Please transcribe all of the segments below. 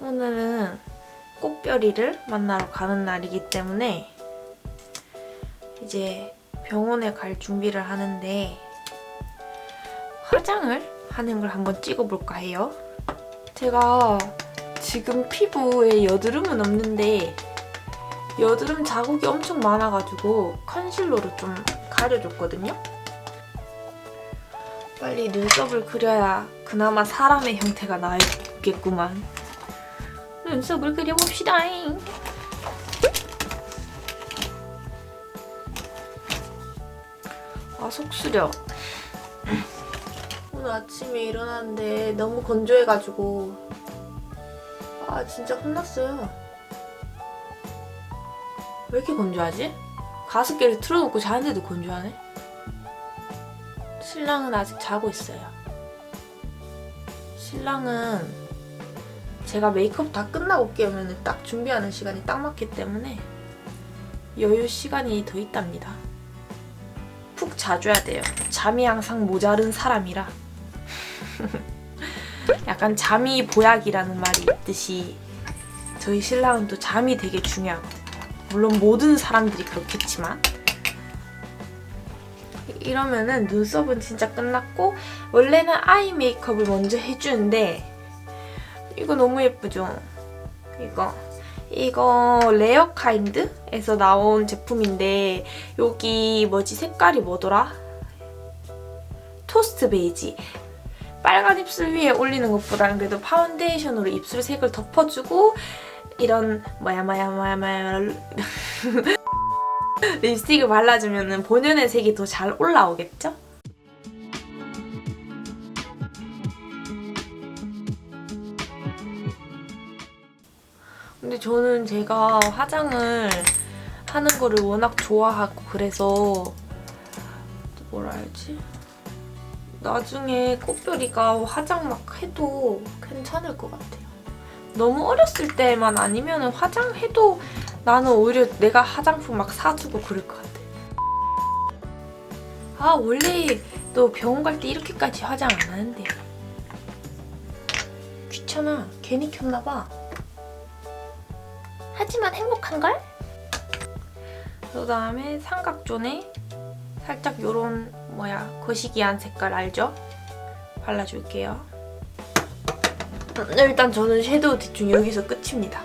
오늘은 꽃별이를 만나러 가는 날이기 때문에 이제 병원에 갈 준비를 하는데 화장을 하는 걸 한번 찍어볼까 해요. 제가 지금 피부에 여드름은 없는데 여드름 자국이 엄청 많아가지고 컨실러로 좀 가려줬거든요. 빨리 눈썹을 그려야 그나마 사람의 형태가 나겠구만. 눈썹을 그려봅시다잉. 아 속쓰려. 오늘 아침에 일어났는데 너무 건조해가지고 아 진짜 혼났어요. 왜 이렇게 건조하지? 가습기를 틀어놓고 자는데도 건조하네. 신랑은 아직 자고 있어요. 신랑은 제가 메이크업 다 끝나고 깨우면 딱 준비하는 시간이 딱 맞기 때문에 여유 시간이 더 있답니다. 푹 자줘야 돼요. 잠이 항상 모자른 사람이라. 약간 잠이 보약이라는 말이 있듯이 저희 신랑은 또 잠이 되게 중요하거든요. 물론 모든 사람들이 그렇겠지만 이러면은 눈썹은 진짜 끝났고 원래는 아이 메이크업을 먼저 해주는데 이거 너무 예쁘죠? 이거 이거 레어 카인드에서 나온 제품인데 여기 뭐지 색깔이 뭐더라? 토스트 베이지 빨간 입술 위에 올리는 것보다는 그래도 파운데이션으로 입술 색을 덮어주고 이런 뭐야 뭐야 뭐야 뭐야 립스틱을 발라주면 본연의 색이 더 잘 올라오겠죠? 근데 저는 제가 화장을 하는 거를 워낙 좋아하고 그래서 뭐라 해야지? 나중에 꽃별이가 화장 막 해도 괜찮을 것 같아요. 너무 어렸을 때만 아니면 화장해도 나는 오히려 내가 화장품 막 사주고 그럴 것 같아. 아 원래 또 병원 갈 때 이렇게까지 화장 안 하는데 귀찮아 괜히 켰나 봐. 하지만 행복한걸? 그 다음에 삼각존에 살짝 요런 뭐야 거시기한 색깔 알죠? 발라줄게요. 일단 저는 섀도우 대충 여기서 끝입니다.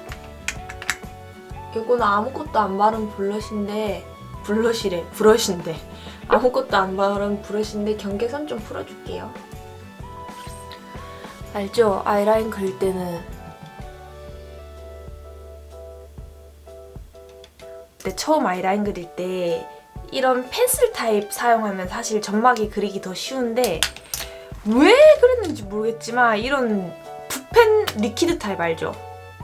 이거는 아무것도 안 바른 블러쉬인데 블러쉬래 브러쉬인데 아무것도 안 바른 브러쉬인데 경계선 좀 풀어줄게요. 알죠? 아이라인 그릴 때는 그때 처음 아이라인 그릴 때 이런 펜슬 타입 사용하면 사실 점막이 그리기 더 쉬운데 왜 그랬는지 모르겠지만 이런 붓펜 리퀴드 타입 알죠?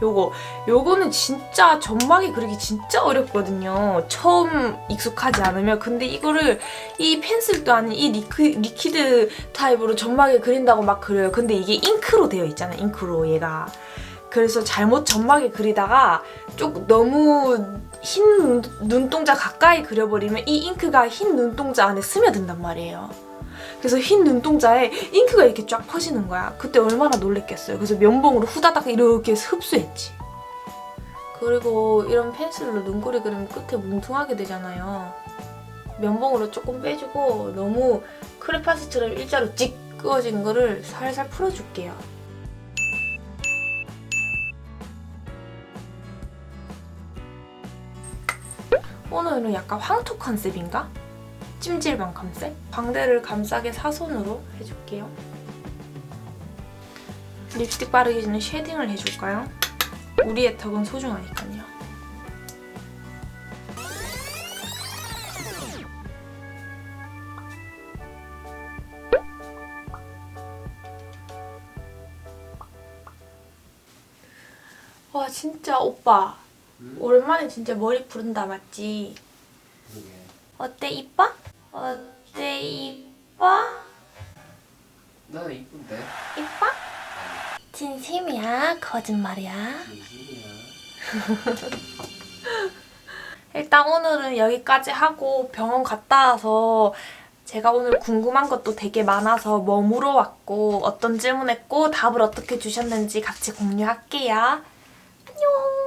요거 요거는 진짜 점막이 그리기 진짜 어렵거든요. 처음 익숙하지 않으면 근데 이거를 이 펜슬도 아닌 이 리퀴, 리퀴드 타입으로 점막에 그린다고 막 그려요. 근데 이게 잉크로 되어 있잖아요. 잉크로 얘가 그래서 잘못 점막에 그리다가 좀 너무 흰 눈- 눈동자 가까이 그려버리면 이 잉크가 흰 눈동자 안에 스며든단 말이에요. 그래서 흰 눈동자에 잉크가 이렇게 쫙 퍼지는 거야. 그때 얼마나 놀랬겠어요. 그래서 면봉으로 후다닥 이렇게 흡수했지. 그리고 이런 펜슬로 눈꼬리 그리면 끝에 뭉퉁하게 되잖아요. 면봉으로 조금 빼주고 너무 크레파스처럼 일자로 찍 그어진 거를 살살 풀어줄게요. 오늘은 약간 황토 컨셉인가? 찜질방 컨셉? 광대를 감싸게 사선으로 해줄게요. 립스틱 바르기 전에 쉐딩을 해줄까요? 우리의 턱은 소중하니까요. 와 진짜 오빠 오랜만에 진짜 머리 푸른다 맞지? 그러게. 어때 이뻐? 어때 이뻐? 나 이쁜데? 이뻐? 진심이야 거짓말이야 진심이야. 일단 오늘은 여기까지 하고 병원 갔다 와서 제가 오늘 궁금한 것도 되게 많아서 뭐 물어왔고 어떤 질문했고 답을 어떻게 주셨는지 같이 공유할게요. 안녕.